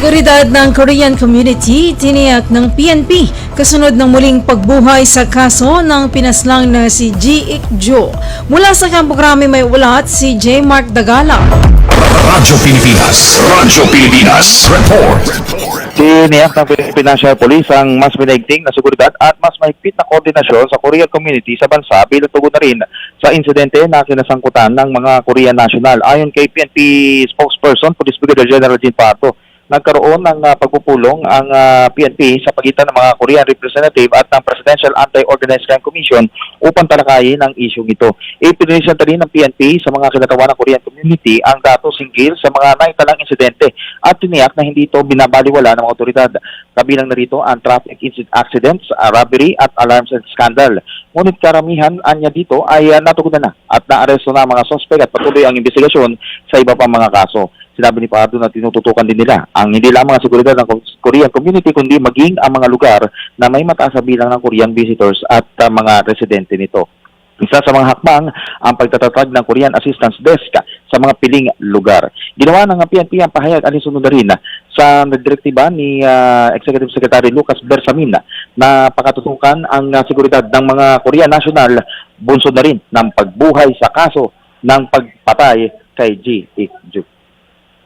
Seguridad ng Korean community, tiniyak ng PNP kasunod ng muling pagbuhay sa kaso ng pinaslang na si Ji Ik Jo. Mula sa Campo Grame may ulat si J. Mark Dagala. Radyo Pilipinas. Radyo Pilipinas. Report. Tiniyak ng Philippine National Police ang mas minaigting na seguridad at mas mahigpit na koordinasyon sa Korean community sa bansa bilang tugon na rin sa insidente na kinasangkutan ng mga Korean national. Ayon kay PNP spokesperson, Police Brigadier General Jean Pato, nagkaroon ng ah, pagpupulong ang ah, PNP sa pagitan ng mga Korean representative at ng Presidential Anti-Organized Crime Commission upang talakayin ang isyong ito. Ipinilisyan rin ng PNP sa mga kinatawa ng Korean community ang datos hinggil sa mga naitalang insidente at tiniyak na hindi ito binabaliwala ng mga otoridad. Kabilang na rito ang traffic incident accidents, ah, robbery at alarms and scandal. Ngunit karamihan anya dito ay uh, natugunan na at naaresto na ang mga sospek at patuloy ang investigasyon sa iba pang mga kaso. Sinabi ni Pardo na tinututukan din nila ang hindi lamang ang seguridad ng Korean community kundi maging ang mga lugar na may mataas na bilang ng Korean visitors at uh, mga residente nito. Isa sa mga hakbang ang pagtatatag ng Korean Assistance Desk sa mga piling lugar. Ginawa ng PNP ang pahayag alinsunod na rin sa direktiba ni ah, Executive Secretary Lucas Bersamin na pakatutukan ang ah, seguridad ng mga Korean National bunsod na rin ng pagbuhay sa kaso ng pagpatay kay G. Ik Juk.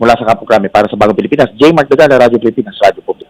Mula sa Campo para sa Bagong Pilipinas, J. Mark Dagana, Radyo Pilipinas, Radyo Publiko.